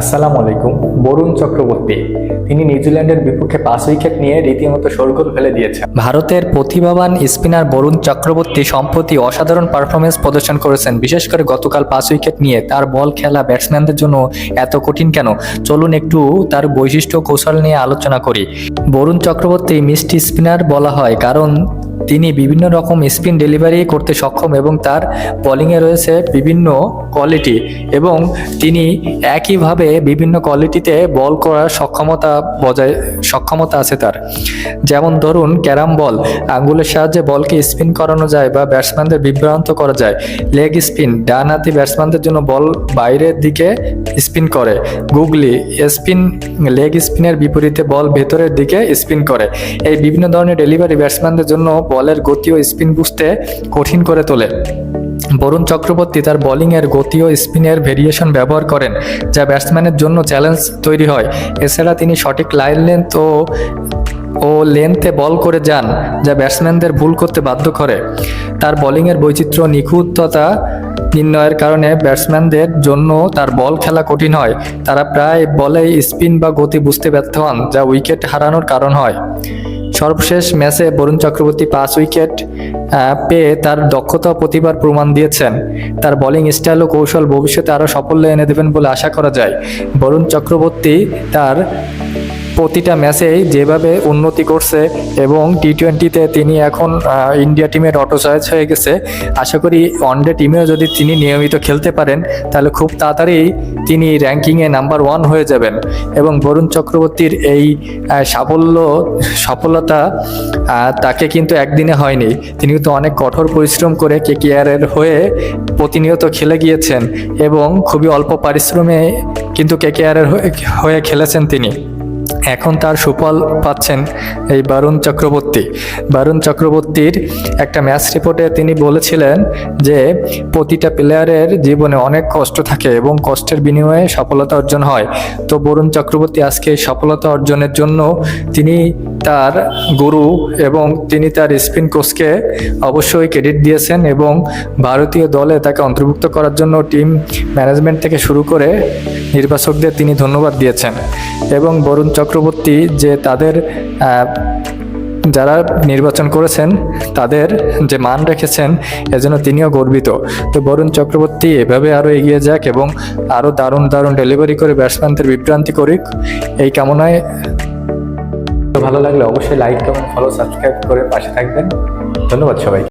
আসসালামু আলাইকুম, বরুণ চক্রবর্তী। তিনি নিউজিল্যান্ডের বিপক্ষে পাঁচ উইকেট নিয়ে রীতিমতো শোরগোল ফেলে দিয়েছেন। ভারতের প্রতিভাবান স্পিনার বরুণ চক্রবর্তী সম্প্রতি অসাধারণ পারফরমেন্স প্রদর্শন করেছেন। বিশেষ করে গতকাল পাঁচ উইকেট নিয়ে তার বল খেলা ব্যাটসম্যানদের জন্য এত কঠিন কেন? চলুন একটু তার বৈশিষ্ট্য কৌশল নিয়ে আলোচনা করি। বরুণ চক্রবর্তী মিষ্টি স্পিনার বলা হয়, কারণ তিনি বিভিন্ন রকম স্পিন ডেলিভারি করতে সক্ষম এবং তার বোলিংয়ে রয়েছে বিভিন্ন কোয়ালিটি এবং তিনি একইভাবে বিভিন্ন কোয়ালিটিতে বল করার সক্ষমতা বজায়, সক্ষমতা আছে তার। যেমন ধরুন, ক্যারাম বল, আঙ্গুলের সাহায্যে বলকে স্পিন করানো যায় বা ব্যাটসম্যানদের বিভ্রান্ত করা যায়। লেগ স্পিন ডান হাতি ব্যাটসম্যানদের জন্য বল বাইরের দিকে স্পিন করে। গুগলি, স্পিন, লেগ স্পিনের বিপরীতে বল ভেতরের দিকে স্পিন করে। এই বিভিন্ন ধরনের ডেলিভারি ব্যাটসম্যানদের জন্য বলের গতি ও স্পিন বুঝতে কঠিন করে তোলে। বরুণ চক্রবর্তী তার বোলিংয়ের গতি ও স্পিনের ভেরিয়েশন ব্যবহার করেন, যা ব্যাটসম্যানের জন্য চ্যালেঞ্জ তৈরি হয়। এছাড়া তিনি সঠিক লাইন লেন্থ ও ও লেন্থে বল করে যান, যা ব্যাটসম্যানদের ভুল করতে বাধ্য করে। তার বোলিংয়ের বৈচিত্র্য নিখুঁততা নির্ণয়ের কারণে ব্যাটসম্যানদের জন্য তার বল খেলা কঠিন হয়। তারা প্রায় বলে স্পিন বা গতি বুঝতে ব্যর্থ হন, যা উইকেট হারানোর কারণ হয়। সর্বশেষ ম্যাচে বরুণ চক্রবর্তী পাঁচ উইকেট পেয়ে তার দক্ষতা প্রতিভার প্রমাণ দিয়েছেন। তার বলিং স্টাইল ও কৌশল ভবিষ্যতে আরও সাফল্য এনে দেবেন বলে আশা করা যায়। বরুণ চক্রবর্তী তার প্রতিটা ম্যাচেই যেভাবে উন্নতি করছে এবং টি টোয়েন্টিতে তিনি এখন ইন্ডিয়া টিমের অটো চয়েস হয়ে গেছে, আশা করি ওয়ানডে টিমেও যদি তিনি নিয়মিত খেলতে পারেন, তাহলে খুব তাড়াতাড়ি তিনি র্যাঙ্কিংয়ে নাম্বার ওয়ান হয়ে যাবেন। এবং বরুণ চক্রবর্তীর এই সাফল্য, সফলতা তাকে কিন্তু একদিনে হয়নি। তিনি কিন্তু অনেক কঠোর পরিশ্রম করে কে কেকেআরের হয়ে প্রতিনিয়ত খেলে গিয়েছেন এবং খুবই অল্প পারিশ্রমে কিন্তু কেকেআরের হয়ে খেলেছেন তিনি। এখন তার সুফল পাচ্ছেন এই বারুণ চক্রবর্তী। বারুণ চক্রবর্তীর একটা ম্যাচ রিপোর্টে তিনি বলেছিলেন যে প্রতিটা প্লেয়ারের জীবনে অনেক কষ্ট থাকে এবং কষ্টের বিনিময়ে সফলতা অর্জন হয়। তো বরুণ চক্রবর্তী আজকে সফলতা অর্জনের জন্য তিনি তার গুরু এবং তিনি তার স্পিন কোচকে অবশ্যই ক্রেডিট দিয়েছেন এবং ভারতীয় দলে তাকে অন্তর্ভুক্ত করার জন্য টিম ম্যানেজমেন্ট থেকে শুরু করে নির্বাচকদের তিনি ধন্যবাদ দিয়েছেন। এবং বরুণ চক্রবর্তী যে তাদের যারা নির্বাচন করেছেন, তাদের যে মান রেখেছেন, এজন্য তিনিও গর্বিত। তো বরুণ চক্রবর্তী এভাবে আরও এগিয়ে যাক এবং আরও দারুণ দারুণ ডেলিভারি করে ব্যাটসম্যানদের বিভ্রান্তি করুক, এই কামনায় ভালো লাগলে অবশ্যই লাইক কমেন্ট ফলো সাবস্ক্রাইব করে পাশে থাকবেন। ধন্যবাদ সবাই